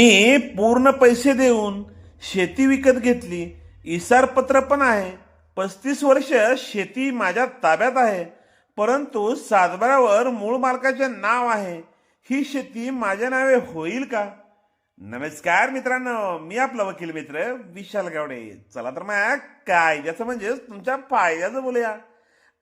मी पूर्ण पैसे देऊन शेती विकत घेतली. इसारपत्र पण आहे. पस्तीस वर्ष शेती माझ्या ताब्यात आहे. परंतु सातबारावर मूळ मालकाचे नाव आहे. ही शेती माझ्या नावे होईल का? नमस्कार मित्रांनो मी आपला वकील मित्र विशाल गावडे. चला तर मग कायद्याचं म्हणजेच तुमच्या फायद्याचं बोलूया.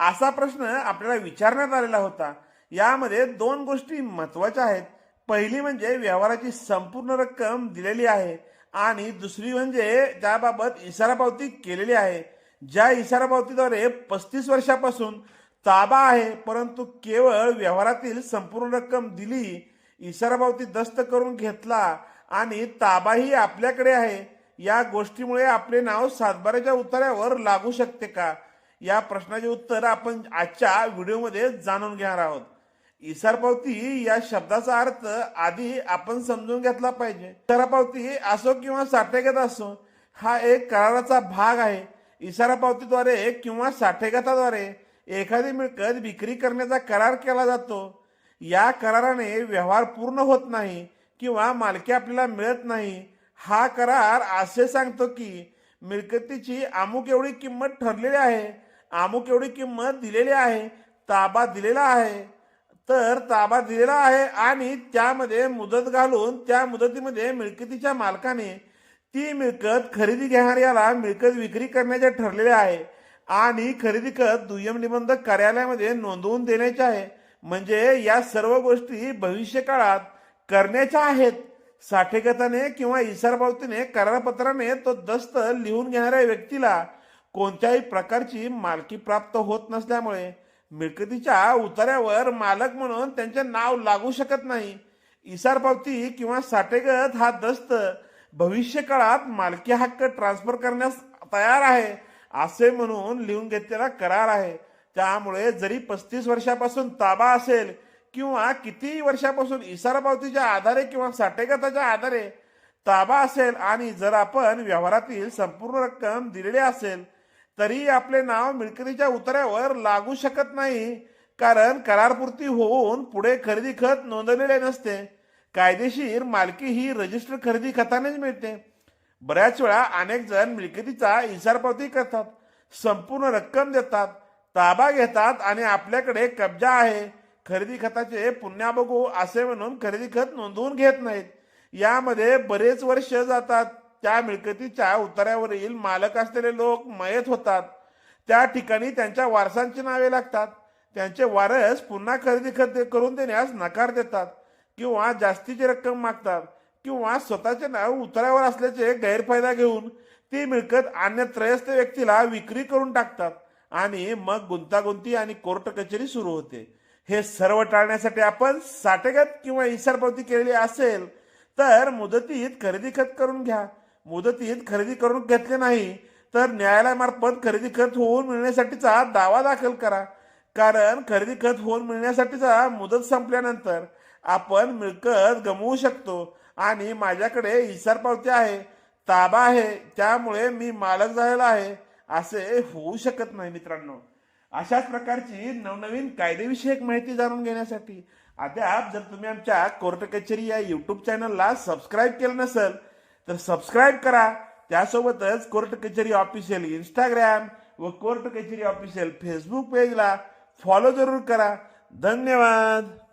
असा प्रश्न आपल्याला विचारण्यात आलेला होता. यामध्ये दोन गोष्टी महत्त्वाच्या आहेत. पहिली म्हणजे व्यवहाराची संपूर्ण रक्कम दिलेली आहे आणि दुसरी म्हणजे त्याबाबत इशारा पावती केलेली आहे. ज्या इशारा पावतीद्वारे पस्तीस वर्षापासून ताबा आहे परंतु केवळ व्यवहारातील संपूर्ण रक्कम दिली इशारा पावती दस्त करून घेतला आणि ताबाही आपल्याकडे आहे या गोष्टीमुळे आपले नाव सातबाऱ्याच्या उतार्यावर लागू शकते का? या प्रश्नाचे उत्तर आपण आजच्या व्हिडिओमध्ये जाणून घेणार आहोत. इसारपावती या शब्दाचा अर्थ आधी आपण समजून घेतला पाहिजे. इसारापावती असो किंवा साठेगत असो हा एक कराराचा भाग आहे. इशारापावतीद्वारे किंवा साठेगताद्वारे एखादी मिळकत विक्री करण्याचा करार केला जातो. या कराराने व्यवहार पूर्ण होत नाही किंवा मालकी आपल्याला मिळत नाही. हा करार असे सांगतो की मिळकतीची अमुक एवढी किंमत ठरलेली आहे अमुक एवढी किंमत दिलेली आहे ताबा दिलेला आहे. तर ताबा दिलेला आहे आणि त्यामध्ये मुदत घालून त्या मुदतीमध्ये मिळकतीच्या मालकाने ती मिळकत खरेदी घेणाऱ्याला मिळकत विक्री करण्याचे ठरलेले आहे. आणि खरेदी खत दुय्यम निबंधक कार्यालयामध्ये नोंदवून देण्याचे आहे. म्हणजे या सर्व गोष्टी भविष्य काळात करण्याच्या आहेत. साठेगताने किंवा इशारपावतीने करारपत्राने तो दस्त लिहून घेणाऱ्या व्यक्तीला कोणत्याही प्रकारची मालकी प्राप्त होत नसल्यामुळे मिळकतीच्या उतार्यावर मालक म्हणून त्यांचे नाव लागू शकत नाही. इसार पावती किंवा साठेगत हा दस्त भविष्य काळात मालकी हक्क ट्रान्सफर करण्यास तयार आहे असे म्हणून लिहून घेतलेला करार आहे. त्यामुळे जरी पस्तीस वर्षापासून ताबा असेल किंवा किती वर्षापासून इसारा पावतीच्या आधारे किंवा साठेगताच्या आधारे ताबा असेल आणि जर आपण व्यवहारातील संपूर्ण रक्कम दिलेली असेल तरी आपले नाव मिळकतीच्या उतऱ्यावर लागू शकत नाही कारण करारपूर्ती होऊन पुढे खरेदी खत नोंदवलेले नसते. कायदेशीर मालकी ही रजिस्टर खरेदी खतानेच मिळते. बऱ्याच वेळा अनेक जण मिळकतीचा इसारपावती करतात संपूर्ण रक्कम देतात ताबा घेतात आणि आपल्याकडे कब्जा आहे. खरेदी खताचे पुण्या बघू असे म्हणून खरेदी खत नोंदवून घेत नाहीत. यामध्ये बरेच वर्ष जातात. त्या मिळकतीच्या उतार्यावरील मालक असलेले लोक मयत होतात. त्या ठिकाणी त्यांच्या वारसांची नावे लागतात. त्यांचे वारस पुन्हा खरेदी खत करून देण्यास नकार देतात किंवा जास्तीची रक्कम मागतात किंवा स्वतःचे नाव उतार्यावर असल्याचे गैरफायदा घेऊन ती मिळकत अन्य त्रयस्थ व्यक्तीला विक्री करून टाकतात आणि मग गुंतागुंती आणि कोर्ट कचेरी सुरू होते. हे सर्व टाळण्यासाठी आपण साठेगत किंवा इसारपावती केलेली असेल तर मुदतीत खरेदी खत करून घ्या. मुदतीत खरेदी करून घेतले नाही तर न्यायालयामार्फत खरेदी खत होऊन मिळण्यासाठीचा दावा दाखल करा. कारण खरेदी खत होऊन मिळण्यासाठीचा मुदत संपल्यानंतर आपण मिळकत गमवू शकतो आणि माझ्याकडे इसार पावती आहे ताबा आहे त्यामुळे मी मालक झालेला आहे असे होऊ शकत नाही मित्रांनो. अशाच प्रकारची नवनवीन कायदेविषयक माहिती जाणून घेण्यासाठी अद्याप जर तुम्ही आमच्या कोर्ट कचेरी या यूट्यूब चॅनलला सबस्क्राईब केलं नसेल तर सबस्क्राईब करा. त्यासोबतच कोर्ट कचेरी ऑफिशियल इंस्टाग्राम व कोर्ट कचेरी ऑफिशियल फेसबुक पेजला फॉलो जरूर करा. धन्यवाद.